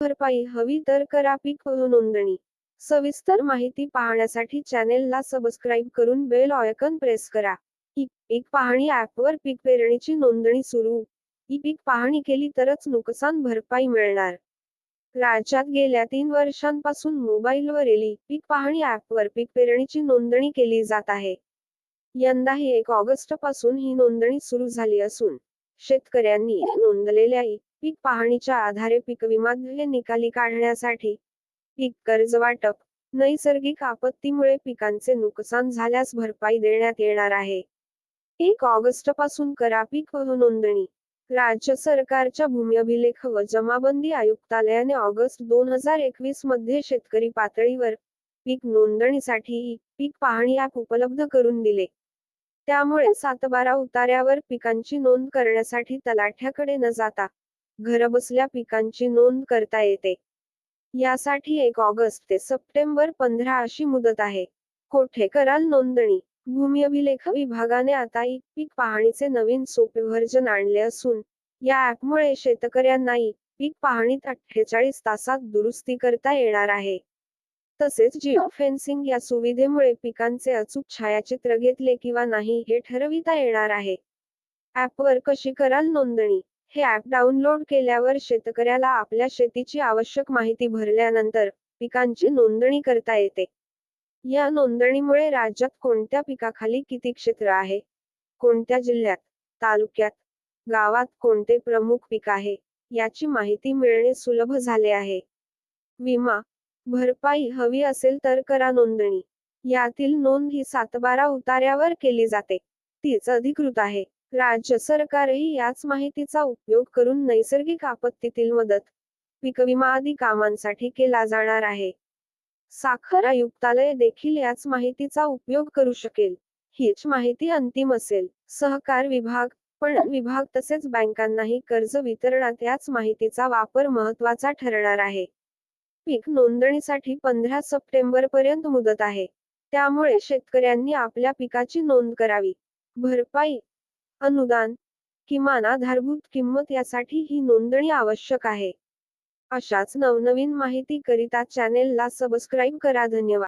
भरपाई हवी तर करा पीक नोंदणी. सविस्तर माहिती पाहण्यासाठी चॅनेलला सबस्क्राईब करून बेल ऑयकन प्रेस करा. ई पीक पाहणी ॲपवर पीक पेरणीची नोंदणी सुरू. ई पीक पाहणी केली तरच नुकसान भरपाई मिळणार. राज्यात गेल्या तीन वर्षांपासून मोबाईलवरील पीक पाहणी ॲपवर पीक पेरणीची नोंदणी केली जात आहे. यंदाही एक ऑगस्टपासून ही नोंदणी सुरू झाली असून शेतकऱ्यांनी नोंदलेल्या ई पीक पाहणीच्या आधारे पीक विमा निकाली काढण्यासाठी पीक कर्ज वाटप नैसर्गिक आपत्तीमुळे पिकांचे नुकसान झाल्यास भरपाई देण्यात येणार आहे. एक ऑगस्टपासून करा पीक नोंदणी. राज्य सरकारच्या भूमी अभिलेख व जमाबंदी आयुक्तालयाने ऑगस्ट दोन हजार एकवीसमध्ये शेतकरी पातळीवर पीक नोंदणीसाठी पीक पाहणी ॲप उपलब्ध करून दिले. त्यामुळे सातबारा उतार्यावर पिकांची नोंद करण्यासाठी तलाठ्याकडे न जाता घरबसल्या पिकांची नोंद करता येते. यासाठी एक ऑगस्ट ते सप्टेंबर पंधरा अशी मुदत आहे. कोठे कराल नोंदणी. भूमी अभिलेख विभागाने आता ई पीक पाहणीचे नवीन सोपे व्हर्जन आणले असून या ऍपमुळे शेतकऱ्यांना ई पीक पाहणीत अठ्ठेचाळीस तासात दुरुस्ती करता येणार आहे. तसेच जिओ फेन्सिंग या सुविधेमुळे पिकांचे अचूक छायाचित्र घेतले किंवा नाही हे ठरविता येणार आहे. ऍपवर कशी कराल नोंदणी? हे ॲप डाउनलोड केल्यावर शेतकऱ्याला आपल्या शेतीची आवश्यक माहिती भरल्यानंतर पिकांची नोंदणी करता येते. या नोंदणीमुळे राज्यात कोणत्या पिकाखाली किती क्षेत्र आहे? कोणत्या जिल्ह्यात? तालुक्यात? गावात कोणते प्रमुख पीक आहे? याची माहिती मिळणे सुलभ झाले आहे. विमा भरपाई हवी असेल तर करा नोंदणी. यातील नोंद ही सातबारा उतार्यावर केली जाते. तीच अधिकृत आहे. राज्य सरकारही याच माहितीचा उपयोग करून नैसर्गिक आपत्तीतील मदत पीक विमा आदी कामांसाठी केला जाणार आहे. साखर आयुक्तालय देखील याच माहितीचा उपयोग करू शकेल. हीच माहिती अंतिम असेल. सहकार विभाग पण विभाग तसेच बँकांनाही कर्ज वितरणात याच माहितीचा वापर महत्त्वाचा ठरणार आहे. पीक नोंदणीसाठी पंधरा सप्टेंबर पर्यंत मुदत आहे. त्यामुळे शेतकऱ्यांनी आपल्या पिकाची नोंद करावी. भरपाई अनुदान किमान आधारभूत किंमत यासाठी ही नोंदणी आवश्यक आहे. अशाच नवनवीन माहिती करिता चॅनेलला सबस्क्राईब करा. धन्यवाद.